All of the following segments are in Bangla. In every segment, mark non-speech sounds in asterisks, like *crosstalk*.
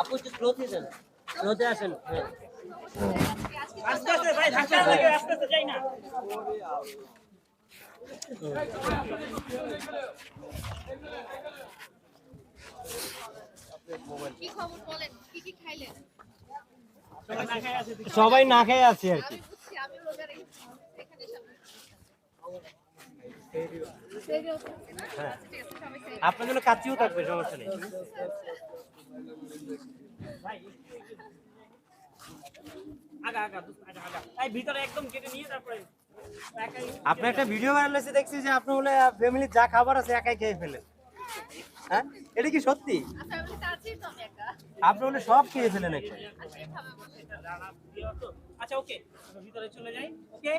আপু একটু স্লোতে আস্তে আস্তে ভাই না সবাই না খেয়ে আছে আর কি আমি বুঝছি আমি রোজা রেখেছি এখানে সামনে সেরিও থাকে না আচ্ছা ঠিক আছে সবাই সেরি আপনার জন্য কাচিও থাকবে সমস্যা নেই। আগা আগা দোস্ত, আগা আগা। এই ভিতরে একদম কেটে নিয়ে তারপরে একাই আপনার একটা ভিডিও ভাইরাল হয়েছে দেখছি যে আপনি বলে ফ্যামিলির যা খাবার আছে একাই খেয়ে ফেলেন হ্যাঁ? এটা কি সত্যি? আচ্ছা আপনি বলে সব খেয়ে ফেলেন তো আচ্ছা ওকে। ভিতরে চলে যাই। ওকে?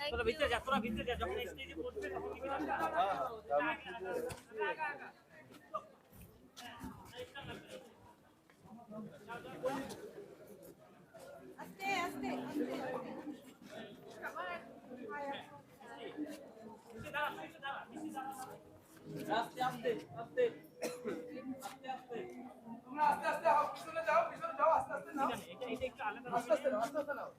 মেজে নেজো নেজো নেজো চল তোরা ভিতরে যা তোরা ভিতরে যা যখন স্টেজে পৌঁছবে তখন দিবি না আস্তে আস্তে আস্তে। আস্তে আস্তে তোমরা আস্তে আস্তে হাও পিছনে যাও পিছনে যাও আস্তে আস্তে নাও। এটা এটা একটু আলাদা আস্তে আস্তে নাও আস্তে আস্তে নাও।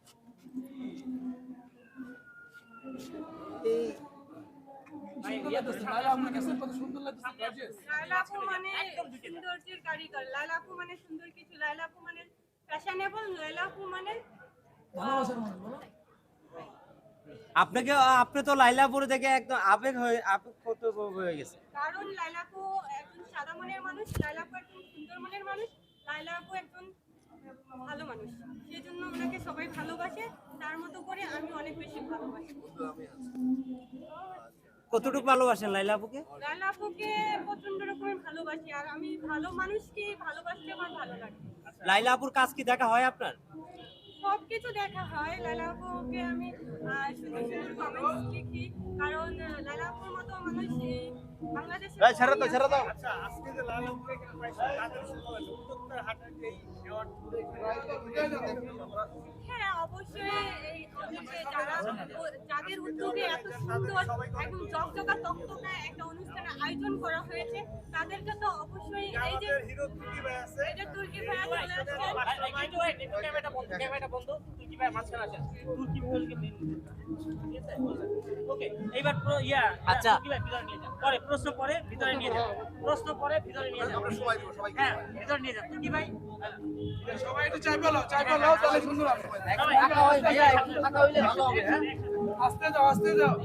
লাগতেছে আপনার কাছে কত সুন্দর লাগতেছে গর্জিয়াস লাইলাপু মানে। সৌন্দর্যের কারিগর মানে সুন্দর কিছু মানে ফ্যাশনেবল লাইলাপু মানে ভালোবাসার মানুষ বলো। আপনাকে আপনি তো লাইলাপুর দেখে একদম আবেগ হয়ে আবেগ কত হয়ে গেছে। কারণ লাইলাপু একজন সাদা মনের মানুষ লাইলাপু একজন সুন্দর মনের মানুষ লাইলাপু একজন ভালো মানুষ। সেজন্য ওনাকে সবাই ভালোবাসে তার মতো করে আমি অনেক বেশি ভালোবাসি। কতটুকু ভালোবাসেন লাইলাপুকে লাইলাপুকে প্রচণ্ড রকমের ভালোবাসি আর আমি ভালো মানুষকে ভালোবাসতে আমার ভালো লাগে। লাইলাপুর কাজ কি দেখা হয় আপনার? সবকিছু দেখা হয় লালাপুকে আমি আহ, সুন্দর সুন্দর কমেন্টস লিখি কারণ আহ, লালাপুর মতো মানুষ বাংলাদেশে ছেড়ে দাও ছেড়ে দাও। আচ্ছা আজকে যে উদ্যোক্তার হ্যাঁ অবশ্যই যে যারা যাদের উদ্যোগে এত সুন্দর একদম জকজকা তকতকা একটা অনুষ্ঠানের আয়োজন করা হয়েছে তাদেরকে তো অবশ্যই এই যে হিরো তুর্কি ভাই আছে। এই যে তুর্কি চলে ভাই এইবার আচ্ছা। পরে প্রশ্ন পরে ভিতরে নিয়ে যান। প্রশ্ন পরে ভিতরে নিয়ে সবাই হ্যাঁ ভিতরে নিয়ে যান। তুর্কি ভাই সবাই একটু চাই বলো চাই বলো তাহলে সুন্দর হবে আস্তে যাও আস্তে যাও।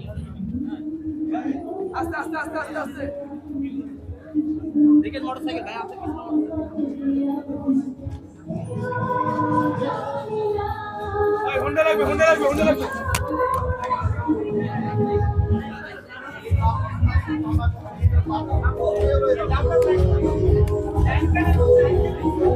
আস্তে আস্তে আস্তে আস্তে আস্তে। দেখেন মোটরসাইকেল ভাই আছে ওই হুন্ডা লাগবে হুন্ডা লাগবে হুন্ডা লাগবে। ভগবান দুঃখী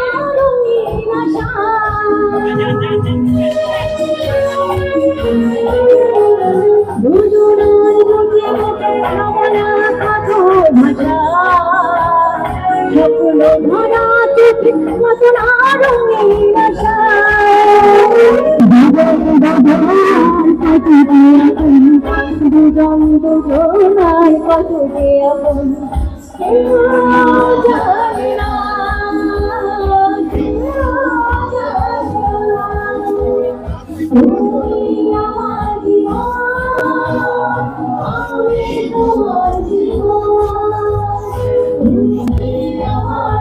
স্বপ্ন ভরা চোখে মশলা রঙিন আশা দুজন দুজনার কত যে আপন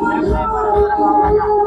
来我 *laughs*